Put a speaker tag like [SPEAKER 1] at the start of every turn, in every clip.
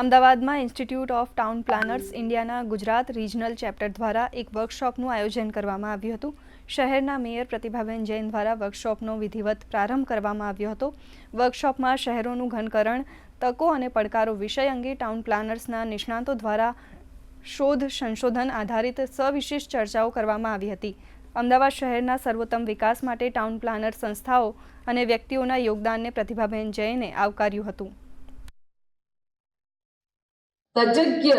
[SPEAKER 1] અમદાવાદમાં institute of town planners ઇન્ડિયાના Gujarat regional chapter દ્વારા એક વર્કશોપનું આયોજન કરવામાં આવ્યું હતું. શહેરના મેયર પ્રતિભાબેન જૈન દ્વારા વર્કશોપનો વિધિવત પ્રારંભ કરવામાં આવ્યો હતો. વર્કશોપમાં શહેરોનું ઘનકરણ, તકો અને પડકારો વિષય અંગે ટાઉન પ્લાનર્સના નિષ્ણાતો દ્વારા શોધ સંશોધન આધારિત સવિશેષ ચર્ચાઓ કરવામાં આવી હતી. અમદાવાદ શહેરના સર્વોત્તમ વિકાસ માટે ટાઉન પ્લાનર સંસ્થાઓ અને વ્યક્તિઓના યોગદાનને પ્રતિભાબેન જૈને આવકાર્યું હતું.
[SPEAKER 2] तजज्ञ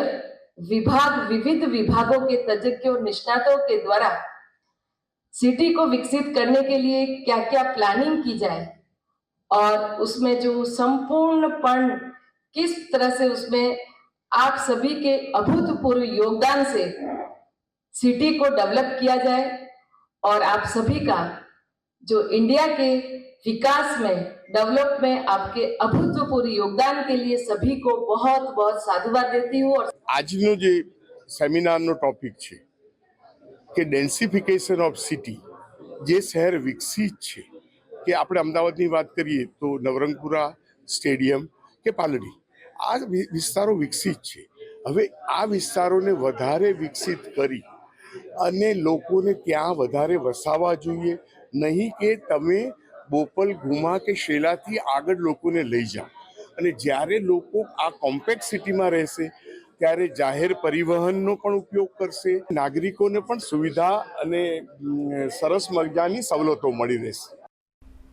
[SPEAKER 2] विभाग, विविध विभागों के तजज्ञ और निष्णातों के द्वारा सिटी को विकसित करने के लिए क्या क्या प्लानिंग की जाए? और उसमें जो संपूर्णपण किस तरह से उसमें आप सभी के अभूतपूर्व योगदान से सिटी को डेवलप किया जाए और आप सभी का जो इंडिया के विकास में डेवलप में आपके अभूतपूर्व योगदान के लिए सभी को बहुत बहुत साधुवाद देती हूँ और
[SPEAKER 3] આજનો જે સેમિનારનો ટોપિક છે કે ડેન્સિફિકેશન ઓફ સિટી જે શહેર વિકસિત છે કે આપણે અમદાવાદની વાત કરીએ તો નવરંગપુરા સ્ટેડિયમ કે પાલડી આ વિ- વિસ્તારો વિકસિત છે હવે આ વિસ્તારોને વધારે વિકસિત કરી અને લોકોને ત્યાં વધારે વસાવા જોઈએ. નહીં કે તમે બોપલ ગુમા કે શેલાથી આગળ લોકોને લઈ જાઓ. અને જ્યારે લોકો આ કોમ્પેક્ટ સિટીમાં રહેશે, ત્યારે જાહેર પરિવહનનો પણ ઉપયોગ કરશે. નાગરિકોને પણ સુવિધા અને સરસ મજાની સવલતો મળી રહેશે.